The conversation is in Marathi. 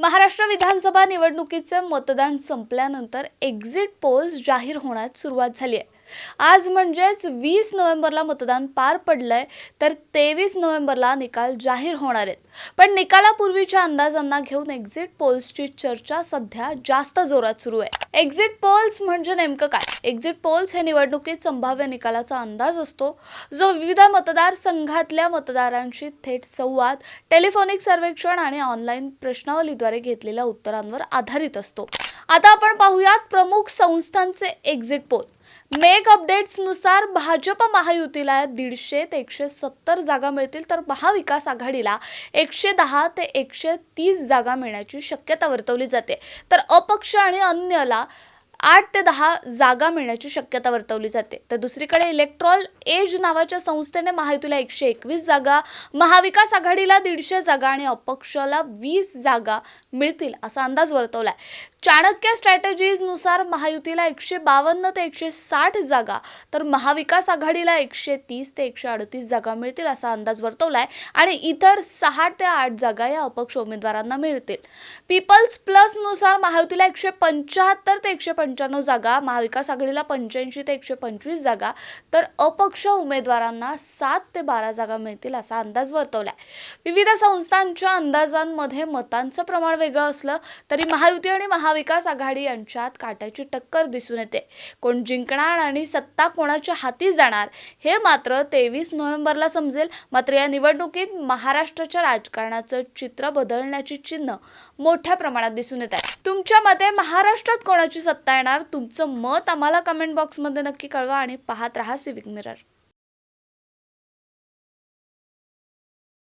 महाराष्ट्र विधानसभा निवडणुकीचं मतदान संपल्यानंतर एक्झिट पोल्स जाहीर होण्यास सुरुवात झाली आहे. आज म्हणजेच वीस नोव्हेंबरला मतदान पार पडलंय तर तेवीस नोव्हेंबरला निकाल जाहीर होणार आहेत. पण निकालापूर्वीच्या अंदाजांना घेऊन एक्झिट पोल्सची चर्चा सध्या जास्त जोरात सुरू आहे. एक्झिट पोल्स म्हणजे नेमकं काय? एक्झिट पोल्स हे निवडणुकीत संभाव्य निकालाचा अंदाज असतो जो विविध मतदारसंघातल्या मतदारांशी थेट संवाद टेलिफोनिक सर्वेक्षण आणि ऑनलाईन प्रश्नावलीद्वारे घेतलेल्या उत्तरांवर आधारित असतो. आता आपण पाहूयात प्रमुख संस्थांचे एक्झिट पोल मेक अपडेट्सनुसार भाजप महायुतीला दीडशे ते एकशे सत्तर जागा मिळतील तर महाविकास आघाडीला एकशे दहा ते एकशे तीस जागा मिळण्याची शक्यता वर्तवली जाते. तर अपक्ष आणि अन्यला आठ ते दहा जागा मिळण्याची शक्यता वर्तवली जाते. तर दुसरीकडे इलेक्ट्रॉल एज नावाच्या संस्थेने महायुतीला एकशे एकवीस जागा महाविकास आघाडीला दीडशे जागा आणि अपक्षला वीस जागा मिळतील असा अंदाज वर्तवलाय. चाणक्य स्ट्रॅटेजीजनुसार महायुतीला एकशे बावन्न ते एकशे साठ जागा तर महाविकास आघाडीला एकशे तीस ते एकशे अडतीस जागा मिळतील असा अंदाज वर्तवलाय आणि इतर सहा ते आठ जागा या अपक्ष उमेदवारांना मिळतील. पीपल्स प्लसनुसार महायुतीला एकशे पंच्याहत्तर ते एकशे पंच्याण्णव जागा महाविकास आघाडीला पंच्याऐंशी ते एकशे पंचवीस जागा तर अपक्ष उमेदवारांना सात ते बारा जागा मिळतील असा अंदाज वर्तवलाय. विविध संस्थांच्या अंदाजांमध्ये मतांचं प्रमाण वेगळं असलं तरी महायुती आणि महाविकास आघाडी यांच्यात काट्याची टक्कर दिसून येते. कोण जिंकणार आणि सत्ता कोणाच्या हाती जाणार हे मात्र तेवीस नोव्हेंबरला समजेल. मात्र या निवडणुकीत महाराष्ट्राच्या राजकारणाचं चित्र बदलण्याची चिन्ह मोठ्या प्रमाणात दिसून येत आहे तुमच्या मते महाराष्ट्रात कोणाची सत्ता येणार? तुमचं मत आम्हाला कमेंट बॉक्समध्ये नक्की कळवा आणि पाहत राहा सिविक मिरर